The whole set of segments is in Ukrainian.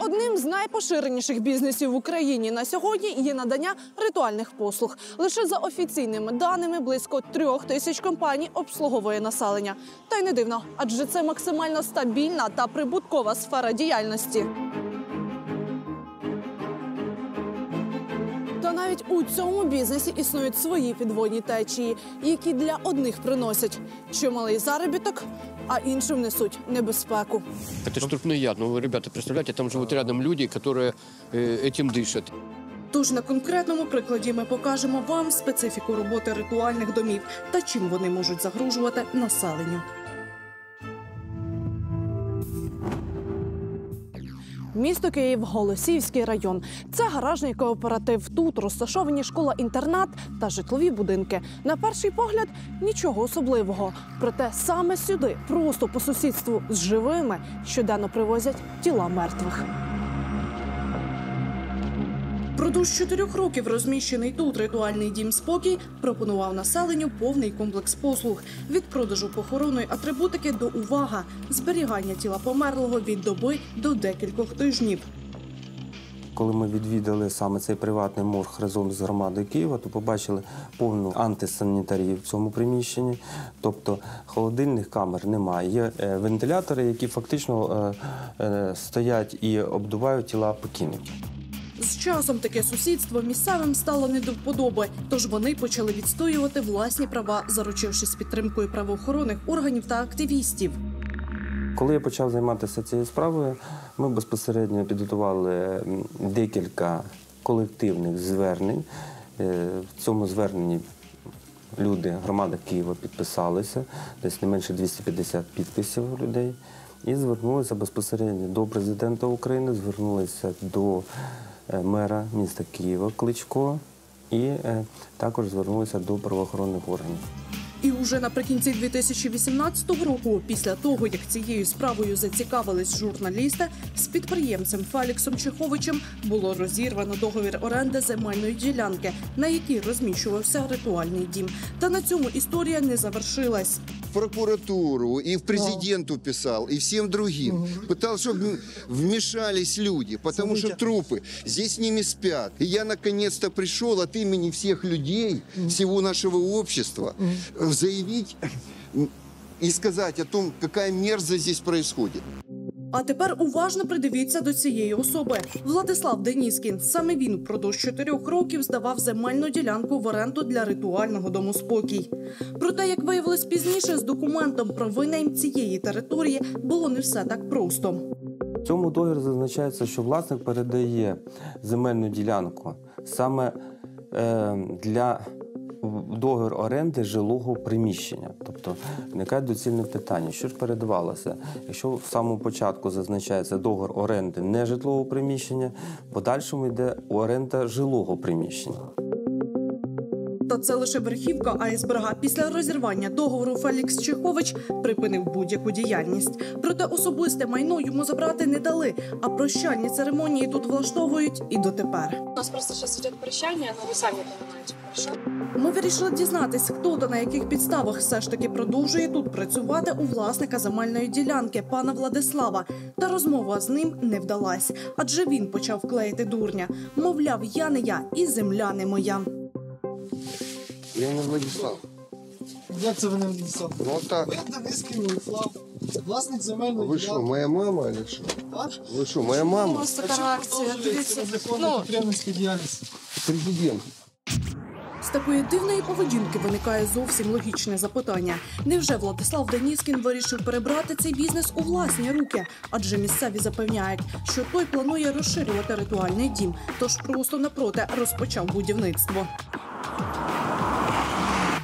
Одним з найпоширеніших бізнесів в Україні на сьогодні є надання ритуальних послуг. Лише за офіційними даними близько трьох тисяч компаній обслуговує населення. Та й не дивно, адже це максимально стабільна та прибуткова сфера діяльності. навіть у цьому бізнесі існують свої підводні течії, які для одних приносять чималий заробіток, а іншим несуть небезпеку. Это ж трупный яд. Ну, вы, ребята, представляете, там живут рядом люди, которые э, этим дышат. Тож на конкретному прикладі ми покажемо вам специфіку роботи ритуальних домів та чим вони можуть загрожувати населенню. Місто Київ, Голосіївський район. Це гаражний кооператив. Тут розташовані школа-інтернат та житлові будинки. На перший погляд нічого особливого. Проте саме сюди, просто по сусідству з живими, щоденно привозять тіла мертвих. Продовж чотирьох років розміщений тут ритуальний дім спокій пропонував населенню повний комплекс послуг від продажу похоронної атрибутики до увага, зберігання тіла померлого від доби до декількох тижнів. Коли ми відвідали саме цей приватний морг разом з громадою Києва, то побачили повну антисанітарію в цьому приміщенні. Тобто холодильних камер немає. Є е, вентилятори, які фактично е, е, стоять і обдувають тіла покійників. З часом таке сусідство місцевим стало не до вподоби, тож вони почали відстоювати власні права, заручившись підтримкою правоохоронних органів та активістів. Коли я почав займатися цією справою, ми безпосередньо підготували декілька колективних звернень. Е, В цьому зверненні люди, громада Києва підписалися, десь не менше 250 підписів людей, і звернулися безпосередньо до президента України, звернулися до мера міста Києва Кличко і е, також звернулися до правоохоронних органів. І уже наприкінці 2018 року, після того як цією справою зацікавились журналісти, з підприємцем Феліксом Чеховичем було розірвано договір оренди земельної ділянки, на якій розміщувався ритуальний дім. Та на цьому історія не завершилась. Прокуратуру, и в президенту писал, и всем другим. Пытался, чтобы вмешались люди, потому что трупы здесь ними спят. И я наконец-то пришел от имени всех людей, всего нашего общества, э, заявить и сказать о том, какая мерзость здесь происходит. А тепер уважно придивіться до цієї особи. Владислав Деніскін. Саме він впродовж чотирьох років здавав земельну ділянку в оренду для ритуального дому спокій. Проте, як виявилось пізніше, з документом про винайм цієї території було не все так просто. В цьому договорі зазначається, що власник передає земельну ділянку саме е, для договір оренди жилого приміщення. Тобто виникає доцільне питання, що ж передавалося. Якщо в самому початку зазначається договір оренди нежитлового приміщення, в подальшому йде оренда жилого приміщення. Та це лише верхівка айсберга. Після розірвання договору Фелікс Чехович припинив будь-яку діяльність. Проте особисте майно йому забрати не дали. А прощальні церемонії тут влаштовують і дотепер. У нас просто сейчас идет прощание, но вы сами понимаете, хорошо? Ми вирішили дізнатись, хто та на яких підставах все ж таки продовжує тут працювати у власника земельної ділянки пана Владислава. Та розмова з ним не вдалась, адже він почав клеїти дурня. Мовляв, я не я і земля не моя. Я не Владислав. Як це вони внесуть? Ну так. Ви Денис Владислав, власник земельної Вы что, моя мама или что? А? Вы что, моя мама? Просто така акція. Дивіться. Незаконна Ну, підприємницька діяльність. Президент. З такої дивної поведінки виникає зовсім логічне запитання. Невже Владислав Деніскін вирішив перебрати цей бізнес у власні руки? Адже місцеві запевняють, що той планує розширювати ритуальний дім, тож просто напроти розпочав будівництво.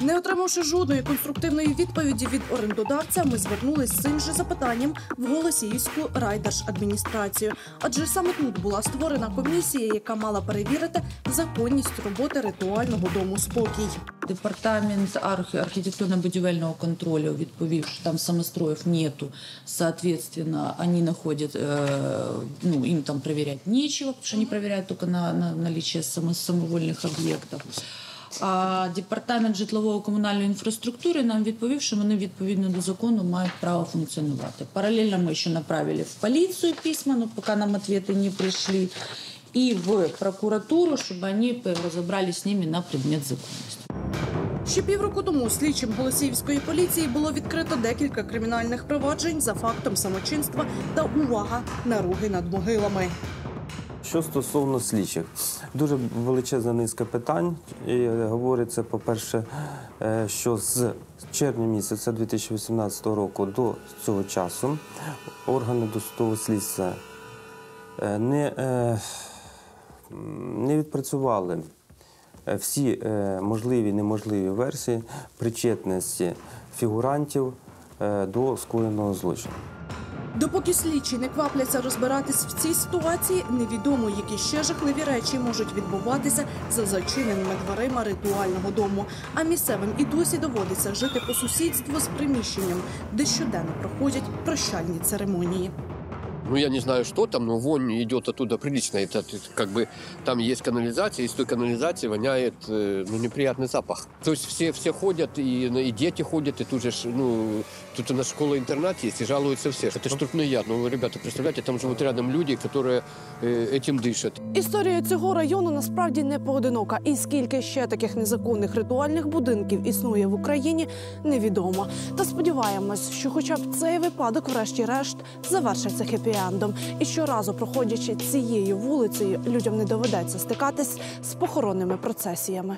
Не отримавши жодної конструктивної відповіді від орендодавця, ми звернулись з цим же запитанням в Голосіївську райдержадміністрацію. Адже саме тут була створена комісія, яка мала перевірити законність роботи ритуального дому спокій. Департамент арх- архітектурно-будівельного контролю відповів, що там самостроїв нету. Соответственно, они находят, э, ну, им там проверять нечего, потому что они проверяют только на, на наличие само- самовольных объектов. А департамент житлово-комунальної інфраструктури нам відповів, що вони відповідно до закону мають право функціонувати. Паралельно ми ще направили в поліцію письма, но поки нам відповіді не прийшли, і в прокуратуру, щоб вони розібралися з ними на предмет законності. Ще півроку тому слідчим Голосіївської поліції було відкрито декілька кримінальних проваджень за фактом самочинства та увага наруги над могилами. Що стосовно слідчих, дуже величезна низка питань. І говориться, по-перше, е, що з червня місяця 2018 року до цього часу органи досудового слідства е, не, е, не відпрацювали всі можливі і неможливі версії причетності фігурантів до скоєного злочину. Допоки слідчі не квапляться розбиратись в цій ситуації, невідомо, які ще жахливі речі можуть відбуватися за зачиненими дверима ритуального дому. А місцевим і досі доводиться жити по сусідству з приміщенням, де щоденно проходять прощальні церемонії Ну, я не знаю, что там, но вонь идет оттуда прилично. Это, это как бы там есть канализация, из той канализации воняет э, ну, неприятный запах. То есть все, все ходят, и, и дети ходят, и тут же, ж, ну, тут у нас школа-интернат есть, и жалуются все. Это ж трупный яд. Ну, вы, ребята, представляете, там живут рядом люди, которые э, этим дышат. Історія цього району насправді не поодинока. І скільки ще таких незаконних ритуальних будинків існує в Україні, невідомо. Та сподіваємось, що хоча б цей випадок, врешті-решт, завершиться хеппі-ендом. І щоразу, проходячи цією вулицею, людям не доведеться стикатись з похоронними процесіями.